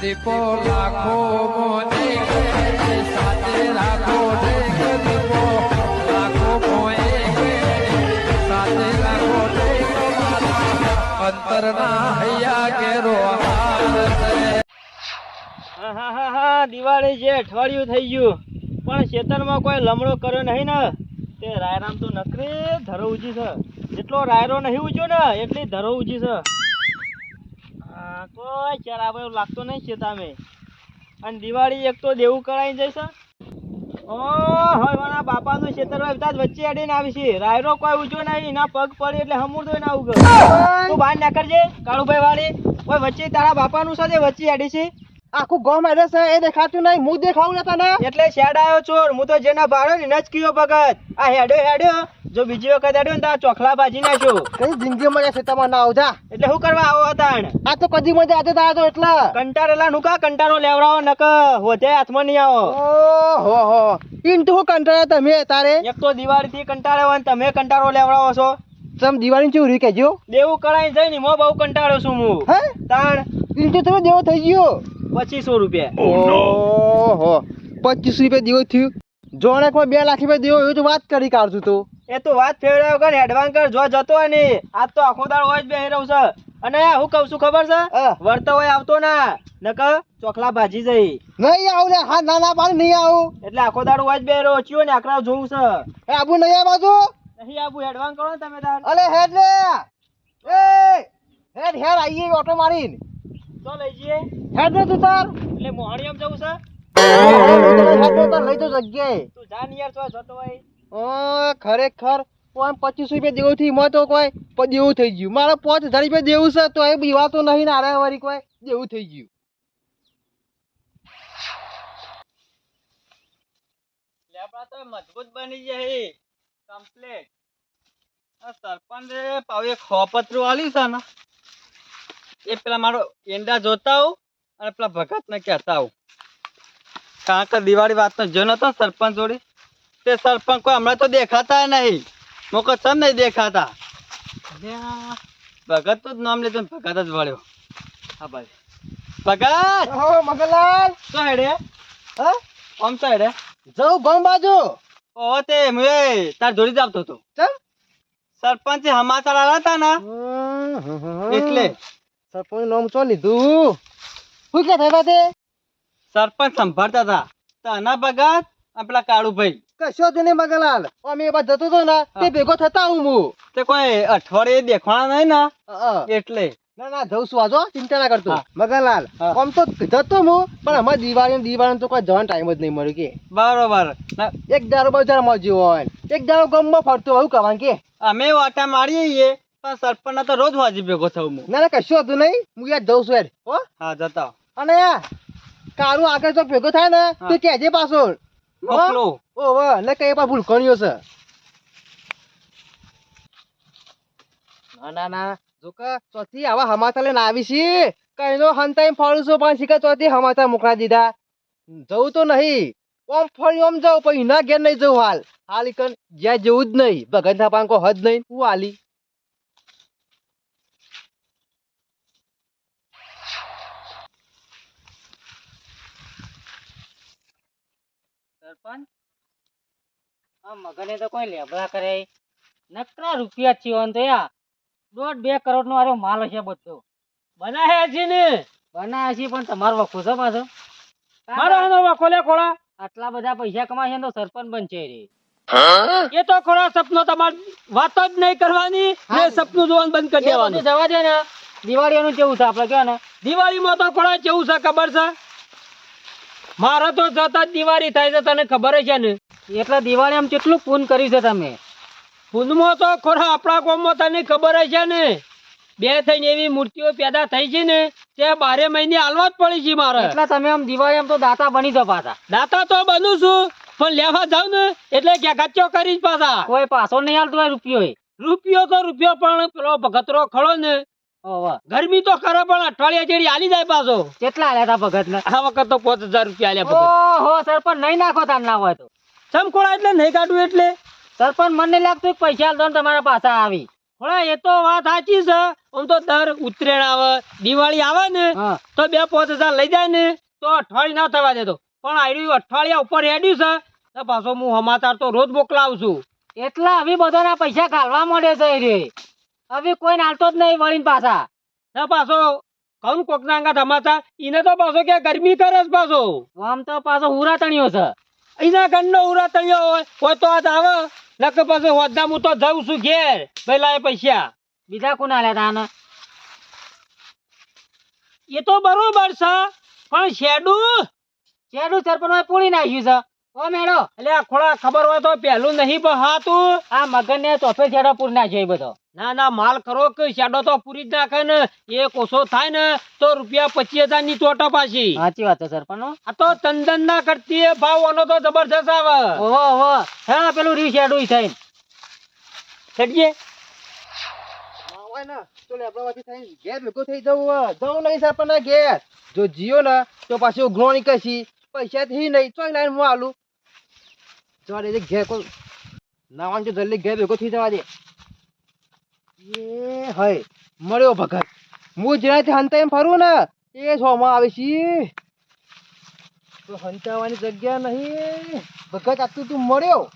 દીપો લાખો મોને સાથે રાખો દીપો, લાખો મોએ છે. દિવાળી જે અઠવાડિયું થઈ ગયું, પણ ખેતરમાં કોઈ લમડો કર્યો નહીં ને. તે રાયરામ તો નકરી ધરો ઉજી છે. જેટલો રાયરો નહીં ઉજ્યો ને, એટલી ધરો ઉજી છે. કોઈ ચાર આવે એવું લાગતો નહીં ખેતામે અને દિવાળી એક તો દેવું કરાઈ જશે. ઓ હોય મારા બાપાનું ખેતર જ વચ્ચે અડીને આવી છે. રાયરો કોઈ ઉજ્યો નહીં ના પગ પડે એટલે હમુર તો ના ઉગે તું બહાર ના કરજે કાળુભાઈ વાળી. વચ્ચે તારા બાપાનું સાથે વચ્ચે અડી છે. આખું ગામ હેડે છે એ દેખાતું નહીં હું દેખાવું ને. એટલે શેડ આવ્યો ચોર હું તો જેના ભાડો ને જ કયો ભગત. આ હેડ્યો હેડ્યો. જો બીજી વખત હેડ્યો ને તો ચોખલા ભાજી નાખ્યો કઈ જિંદગી મળે છે તમારે ના આવજા એટલે શું કરવા આવો હતા આ તો કદી મજા આજે તારા તો એટલે. કંટારેલા નું કા? કંટારો લેવડાવો નક હોતે હાથમાં નહીં આવો. ઓહો હો. ઈન તો હું કંટાળ્યા તમે તારે? એક તો દિવાળી થી કંટાળે હોય તમે કંટારો લેવડાવો છો. તમ દિવાળી ચેવું રહ્યું કેજો દેવું કરાઈ જઈ ને મો બહુ કંટાળ્યો છું હું. હે? તાણ. ઈન તો તમે દેવો થઈ ગયો. પચીસો રૂપિયા. ઓહો. પચીસ રૂપિયા દેવો થયું. જોણે કોઈ બે લાખ રૂપિયા દેવો એવું તો વાત કરી કાઢતું તો. એ તો વાત ફેરવ્યો કર એડવાન્સ કર જો જતો હોય ને આજ તો આખો દાળ હોય જ બે રહું છે. અને હું કહું છું ખબર છે? વર્તો હોય આવતો ના નકર ચોખલા ભાજી જઈ. નહીં આવું લે હા ના ના પાણી નહીં આવું. એટલે આખો દાળ હોય જ બે રહ્યો ચિયો ને આકરા જોવું છે. એ આબુ નહીં આ બાજુ. નહીં આબુ એડવાન્સ કરો ને તમે તાર. અલે હેડ લે. એ હેડ હેડ આઈએ ઓટો મારીને. તો લઈ જઈએ. હેડ તું તાર. એટલે મોહણીયમ જવું છે હેડ તાર લઈ તો જગ્યાએ. તું જા યાર તો જતો હોય. ઓ ખરેખર કોઈ પચીસ રૂપિયા દેવું થી માં તો કોઈ દેવું થઈ ગયું. મારે પાંચ હજાર રૂપિયા દેવું છે તો એ બીવા તો નહીં ને આરે વળી કોઈ દેવું થઈ ગયું. લેપડા તો મજબૂત બની જાય કમ્પ્લીટ સરપંચ પાવે ખોપતરું આલી છે ને. એ પેલા મારો એંડા જોતા હોઉં અને પેલા ભગત ને કહેતા હોઉં કારણ કે દિવાળી વાતનો જો નતો સરપંચ જોડે તે સરપંચ કોઈ હમણાં તો દેખાતા નહીં. મોકો ચમ નહીં દેખાતા? ભગત તો જ નામ લેતો ભગત જ વળ્યો. હા ભાઈ. ભગત! હો મગનલાલ શું હેડે? હા? આમ શું હેડે? જવું ગામ બાજુ. ઓ તે મુએ તાર જોડી જ આવતો હતો. ચમ? સરપંચ સમાચાર હતા ને. એટલે સરપંચ નામ ચો લીધું? શું કે થયા તે સરપંચ સંભાળતા હતા. તો બગાત અને પેલા કાળુભાઈ. કશો જ નહીં મગનલાલ અમે એ બાજુ જતો હતો ને તે ભેગો થતા હું હું. તે કોઈ અઠવાડિયે દેખવાના નહીં ને. એટલે. ના ના જઉં છું આજો ચિંતા ના કરતો. મગનલાલ આમ તો જતો હું પણ અમારે દિવાળી દિવાળી તો કોઈ જવાનો ટાઈમ જ નહીં મળ્યો કે. બરોબર. એક દારો બજાર જ્યો હોય એક દારો ગમમાં ફરતો હોય કહેવાનું કે. અમે વાટા મારીએ પણ સરપંચ તો રોજ વાજી ભેગો થવું હું. ના ના કશું હતું નહીં. હું યાર જઉં છું યાર. હો? હા જતા. અને કારું આગળ જો ભેગો થાય ને. તો કહેજે પાછો. મોકલો. ઓ વાહ એટલે કઈ પા ભૂલકણીઓ છે. ના ના ના. જો કે ચોથી આવા હમાસા લઈને આવી છી કઈ નો હંતાઈ ફાળું છું પણ શીખા ચોથી હમાસા મોકલા દીધા? જવું તો નહીં. ઓમ ફળી ઓમ જાઉં પણ એના ઘેર નહીં જવું હાલ. હાલ કન જ્યાં જવું જ નહીં. ભગત ના પાંકો હદ નહીં. હું હાલી. આ મગને તો કોઈ લેબડા કરે. નકરા રૂપિયા ચીવન તો યા. દોઢ બે કરોડ નો આરો માલ છે બધો. બનાવે છે ને? બનાવે છે પણ તમારો વખો છો પાછો. મારો આનો વખો લે ખોળા. આટલા બધા પૈસા કમાશે છે તો સરપંચ બનશે રે. એ તો ખોળા સપનો તમાર વાત જ નહીં કરવાની ને. સપનું જોવાનું બંધ કરી દેવાનું. જવા દે ને. દિવાળીનું કેવું છે આપણે કયો ને? દિવાળીમાં તો ખોળા કેવું છે ખબર છે? મારે તો જતા જ દિવાળી થાય છે તને ખબર છે ને? એટલે દિવાળી આમ કેટલું પૂન કર્યું છે તમે? પૂનમાં તો ખોરા આપણા ગામમાં તને ખબર છે ને? બે થઈને એવી મૂર્તિઓ પેદા થઈ છે ને તે બારે મહિને હાલવા જ પડી છે મારે. એટલે તમે આમ દિવાળી આમ તો દાતા બની દો પાછા. દાતા તો બનું છું પણ લેવા જાવ ને એટલે ક્યાં કરી જ પાછા. કોઈ પાછો નહીં હાલતો હોય રૂપિયો રૂપિયો તો રૂપિયો પણ પેલો ભગતરો ખળો ને ગરમી તો ખરો પણ અઠવાડિયા જેડી આલી જાય પાછો. કેટલા આલ્યા હતા ભગત ને આ વખત તો પાંચ હજાર રૂપિયા આલ્યા ભગત. ઓહો સરપંચ નહીં નાખો તાર ના હોય તો. ચમકોળા એટલે નહીં કાઢું એટલે? સરપંચ મને લાગતું કે પૈસા આલતો ને તમારા પાસે આવી. થોડા એ તો વાત સાચી છે. આમ તો દર ઉત્તરાયણ આવે દિવાળી આવે ને તો બે પાંચ હજાર લઈ જાય ને તો અઠવાડિયું ના થવા દેતો પણ આડ્યું અઠવાડિયા ઉપર હેડ્યું છે તો પાછો હું સમાચાર તો રોજ મોકલાવું છું. એટલા હવે બધાના પૈસા કાઢવા મળે છે રે હવે કોઈ નાલતો જ નહીં વળીને પાછા. ના પાછો કહું કોક ના અંગા સમાચાર ઈને તો પાછો કે ગરમી કરે છે પાછો. આમ તો પાછો હુરા તણ્યો છે. અહીંના ઘરનો ઉરા તણ્યો હોય કોઈ તો આજ આવે. નકર પાછો હોદના હું તો જાઉં છું ઘેર. પેલા એ પૈસા. બીજા કોના લેતા આને? એ તો બરોબર છે. પણ શેડું શેડું સરપંચ પૂરી નાખ્યું છે. ઓ મેડો એટલે આ ખોળા ખબર હોય તો પહેલું નહીં પણ હા આ મગન ને ચોફે શેડો પૂરી નાખ્યો બધો. ના ના માલ ખરો કે શેડો તો પૂરી જ નાખે ને એ કોસો થાય ને તો રૂપિયા પચીસ હજારની ચોટો પાછી. સાચી વાત છે સરપંચ આ તો ચંદન ના કરતી એ ભાવ ઓનો તો જબરજસ્ત આવે. ઓહો ઓહો. હા પેલું રી શેડું થઈને. હોય ને તો લેબડાવાથી થઈને ઘેર ભેગો થઈ જવું જવું નહીં સરપંચના ઘેર. જો જીઓ ને તો પાછી ઉઘરાણી કશી પૈસા થી નહીં ચોઈ લાઈન હું આલું. જવા દે, ઘેર કોઈ નાવાનું તો જલ્દી ઘેર ભેગો થઈ જવા દે. એ હય, મળ્યો ભગત. હું જેનાથી હંતા એમ ફરું ને, એ સોમાં આવે છે. તો હંતાવાની જગ્યા નહીં. ભગત આટલું તું મળ્યો.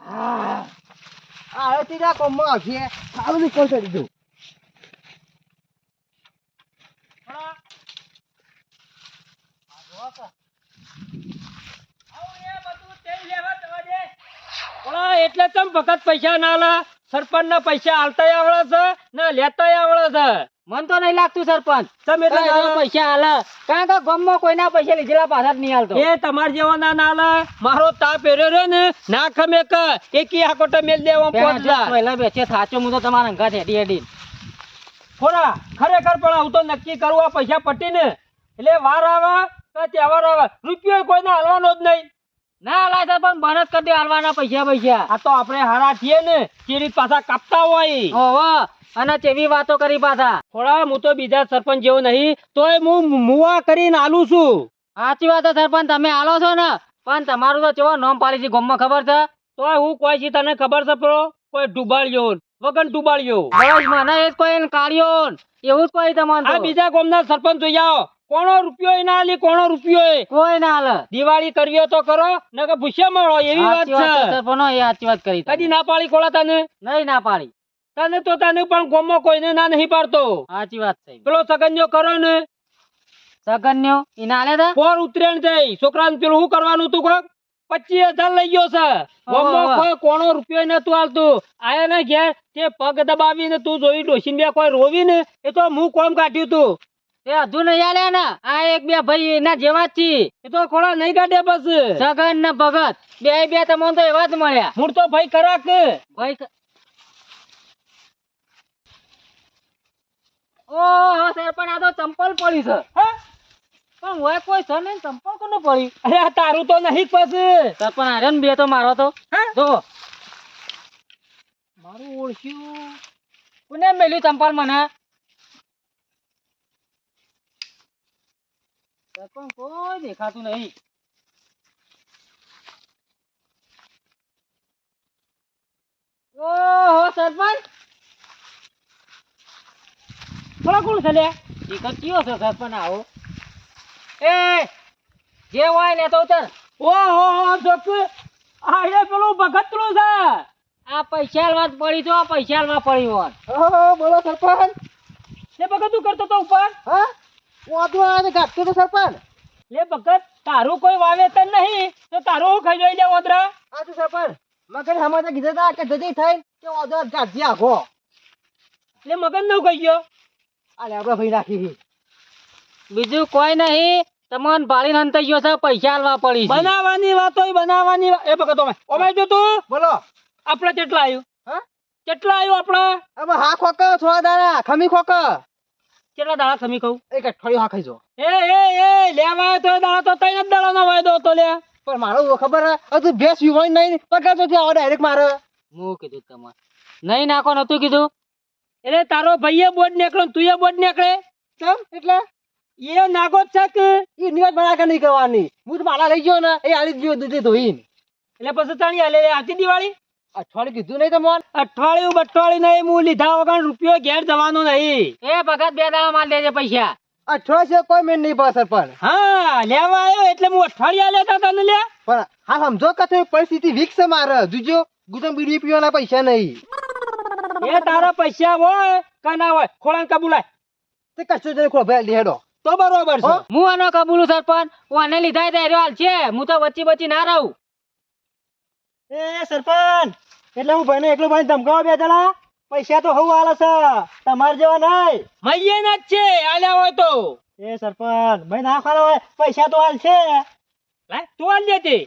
હા. આ હવે તીરા કોમમાં આવશે. સારું નહીં કોણ તમ ભગત પૈસા ના લે સરપંચ ના પૈસા આલતા આવડે છે ને લેતા આવડે છે. મન તો નહીં લાગતું સરપંચ. તમે પૈસા હાલે કારણ કે ગામમાં કોઈના પૈસા લીધેલા પાછા નહીં હાલતો એ તમાર જેવા ના ના લા. મારો તાપ એર્યો રહ્યો ને ના ખમે કે એકી આકોટો મેલ દેવો હજાર પહેલા બેસે સાચો હું તો તમારા અંગાત હેડી હેડી ખોરા ખરેખર પણ હું તો નક્કી કરું આ પૈસા પટીને. એટલે વાર આવે કે તહેવાર આવે. રૂપિયો કોઈને હાલવાનો જ નહીં. ના સરપંચ બંધ જ કરી દે હાલવાના પૈસા પૈસા. આ તો આપણે હારા છીએ ને જે રીત પાછા કાપતા હોય. ઓહો અને તેવી વાતો કરી પાછા. થોડા હું તો બીજા સરપંચ જેવો નહીં તોય હું મુવા કરીને આલું છું. સાચી વાત સરપંચ તમે હાલો છો ને. પણ તમારું તો ચેવો નોમ પાડી છે ગામમાં ખબર છે? તોય હું કોઈ છે તને ખબર છે પ્રો કોઈ ડૂબાડ્યો વગર ડૂબાડ્યો બસ મને એ કોઈ કાઢ્યો એવું જ કોઈ તમને. બીજા ગામના સરપંચ જોઈ આવો કોનો રૂપિયો ના આલી કોણો રૂપિયો એ? કોઈ ના હાલે. દિવાળી કરવી તો કરો નકર ભૂસ્યા મળો એવી વાત છે પણ એ સાચી વાત કરી કદી ના પાડી કોળા તને? નહીં ના પાડી. તને તો તને પણ ગોમો કોઈને ના નહીં પાડતો. સાચી વાત છે. પેલો સગન્યો કરો ને. સગન્યો? ઈ ના લે પોર ઉતરેણ થઈ છોકરાને પેલું શું કરવાનું તું કોક પચીસ હજાર લઈ ગયો છે. ગોમો કોઈ કોણો રૂપિયો નતું હાલતું. આયા ને ઘેર તે પગ દબાવીને તું જોઈ ડોસીને બે કોઈ રોવી ને એ તો હું કોમ કાઢ્યું તું. એ હજુ નહીં આલ્યા ને. આ એક બે ભાઈ એના જેવા જ એ તો ખોળા નહીં કાઢે બસ. સગન ને ભગત. બે બે તમને તો એવા જ મળ્યા. મૂળ તો ભાઈ કરાક. ભાઈ ક- ઓહો સરપંચ આ તો ચંપલ પડી છે. હા? પણ હોય કોઈ છે નહીં ચંપલ કોનું પડી? અરે આ તારું તો નહીં પછી સરપંચ આર્યો ને બે તો મારો તો. હા? જો. મારું ઓળખ્યું. કોને મેલ્યું ચંપલ મને? સરપંચ કોઈ દેખાતું નહીં. ઓહો સરપંચ! થોડા કોણ છે લે ઈ કયો છે સરપંચ આવો? એ જે હોય ને તો ઉતર. ઓહો હો જોક આ રે પેલું ભગતરું છે. આ પૈસા હાલવા જ પડી તો આ પૈસા પડી હોત. ઓહો બોલો સરપંચ. લે ભગત તું કરતો તો ઉપર? હા? વાંધો આવે ગાંઠતો તો સરપંચ? લે ભગત તારું કોઈ વાવેતર નહીં તો તારું હું ખાઈ જોઈ લે ઓદરા? આ તો સરપંચ મગર સમાચાર કીધા હતા કે જતી થઈ કે વાંધો ગાંઠી આખો. લે મગનનું ખાઈ ગયો. આ લેબડા ભાઈ નાખી બીજું કોઈ નહીં તમને ભાળી અંતર ગયો છે પૈસા હાલવા પડી બનાવવાની વાત બનાવવાની એ ભગત ઓમે ઓમે જો તું. બોલો. આપણે કેટલા આવ્યું હા? કેટલા આવ્યું આપણે હવે હા ખોક થોડા દાડા ખમી ખોક. કેટલા દાડા ખમી કહું? એક અઠવાડિયું હા ખાઈ જો એ એ એ લેવા તો દાડા તો તૈન જ દાડાનો વાયદો હતો લે. પણ મારો ખબર હે, તું ભેસ વિવાય નહીં પગાર તો આવો ડાયરેક્ટ મારે. હું કીધું તમારે. નહીં નાખો નતું કીધું? એટલે તારો ભાઈએ બોર્ડ નીકળ્યો તું એ બોર્ડ નીકળે? કેમ? એટલે? એ નાગો છે કે? એ નિવાજ કે નહીં કરવાની. હું તો માલા લઈ ગયો ને એ આલી જ ગયો દૂધે ધોઈને. એટલે પછી તાણી હાલે આવતી દિવાળી? અઠવાડિયું કીધું નહીં તમોન? અઠવાડિયું બઠવાડિયું નહીં હું લીધા વગર રૂપિયો ઘેર જવાનો નહીં. એ ભગત બે દાડા માલ દેજે પૈસા. અઠવાડિયું કોઈ મેળ નહીં પડે સરપંચ હા લેવા આવ્યો એટલે હું અઠવાડિયા લેતા તને લે. પણ હા સમજો કે તો પરિસ્થિતિ વીક છે મારે. જોજો ગુટમ બીડી પીવાના પૈસા નહીં. એ તારા પૈસા હોય કે ના હોય ખોળાને કબૂલાય. તે કશું જ ભાઈ લેડો તો બરોબર છે. હું? આનો કબૂલું સરપંચ? આને લીધા હાલ છે. હું તો વચ્ચે વચ્ચે ના રહું. એ સરપંચ એટલે હું ભાઈને એકલો ભાઈ ધમકાવા બે જણા પૈસા તો હવું આલે છે તમારે જેવા નહીં. મૈયે ના જ છે આલ્યા હોય તો. એ સરપંચ ભાઈ ના ખાલો હોય પૈસા તો હાલ છે. તું હાલ દેતી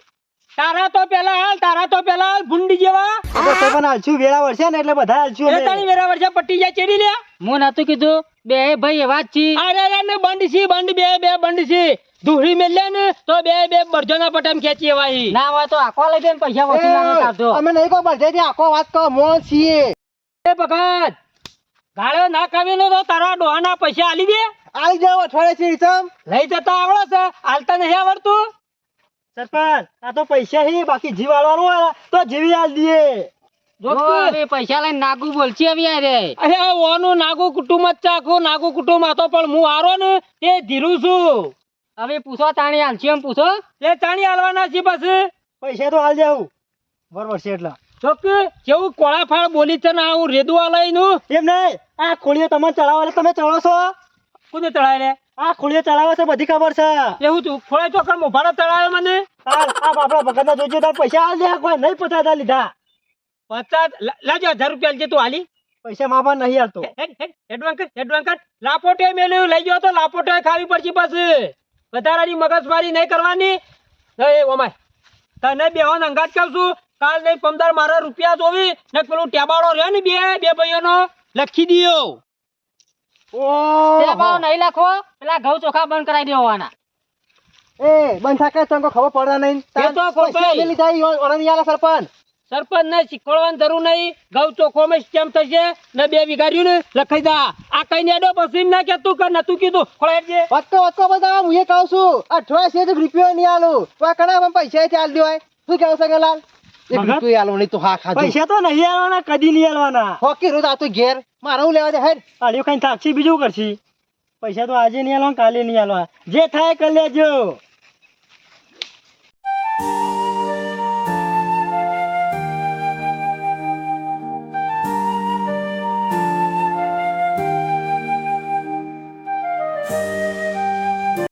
તારા તો પેલા હાલ તારા તો પેલા હાલ ભૂંડી જેવા. સરપંચ હાલશું વેળા વર્ષે ને એટલે બધા હાલશું એ તારી વેરા વર્ષે પટ્ટી જાય ચેડી લે. હું નતું કીધું. બે ભાઈ એવા જ છી. અરે અરે ને બંધ છી બંધ બે બે બંધ છી ધૂળી મેલે ને તો બે બે બરજોના પટમ ખેંચી એવાય. ના હોય તો આખો લઈ દે ને પૈસા વસૂલ ના કાઢો અમે નહીં કો બરજે થી આખો વાત કહો મો છીએ. એ ભગત ગાળો ના કાવીનો તો તારા ડોહાના પૈસા આલી દે. આલી જાવ અઠવાડિયે છે રીતમ લઈ જતા આવડે છે હાલતા નહીં આવડતું. સરપંચ આ તો પૈસા હી બાકી જીવ આલવાનું તો જીવી આલ દઈએ. જો પૈસા લઈને નાગુ બોલશી આવી રે. અરે ઓનું નાગુ કુટુંબ જ ચાખું નાગુ કુટુંબ આ તો પણ હું હારો ને તે ધીરું છું. હવે પૂછો તાણી હાલ એમ પૂછો. એ તાણી હાલવાના છે પછી. પૈસા તો હાલ જાવ બરોબર છે એટલા. ચોક કેવું કોળા ફાળ બોલી છે ને આ હું રેદુઆ લઈ નું એમ નહીં આ ખોળીઓ તમે ચડાવો તમે ચડો છો. કોને ચડાવે રે આ ખોળીઓ ચડાવે છે બધી ખબર છે. એવું તું ખોળે તો કર મોભાડો ચડાવે મને? આ બાપડા ભગત જોજો તાર પૈસા આલ દે કોઈ નહીં પચાસ લીધા. પચાસ લાજો હજાર રૂપિયા લેજે તું હાલી પૈસા માપા નહીં હાલતો એડવાન્સ એડવાન્સ લાપોટે મેલ્યું લઈ ગયો તો લાપોટે ખાવી પડશે પાછી. વધારાની મગજમારી નહીં કરવાની. એ ઓમાય. તને બેહોન અંગાત કહું છું. કાલ નહીં પમદાર મારા રૂપિયા જોવી ને પેલું ટેબાળો રહ્યો ને બે બે ભાઈઓનો લખી દિયો. તે નહીં લખો પેલા ઘઉં ચોખા બંધ કરાવી દેવાના એ બંધ થાકે તંકો ખબર પડે નહીં. એ તો કોઈ પૈસા ભાઈ. અમે લીધા ઈ ઓળખ નહીં આલે સરપંચ. સરપંચ ને શીખવાડવાની જરૂર નહીં. ઘઉં ચોખ્ખો માં કેમ થશે ને બે વિઘાર્યું ને લખાઈ દા. આ કઈ નેડો પછી એમ ના કે તું કર નતું કીધું. ખોળાઈ દે વચકો બધા હું એ કહું છું. અઠવાડિયે છે રૂપિયો નહીં આલું. તો આ કણા પૈસા ચાલ દેવાય શું કેવું છે ગલાલ? તો હા ખાજો. તો નહીં આવવાના કદી નહીં આવવાના હોકી રોજ આ તો ઘેર. મારે હું લેવા દે હેડ. આડિયો કઈ થાકશી બીજું કરશી? પૈસા તો આજે નહીં આલવા કાલે નહીં આલવા જે થાય કરી લેજો.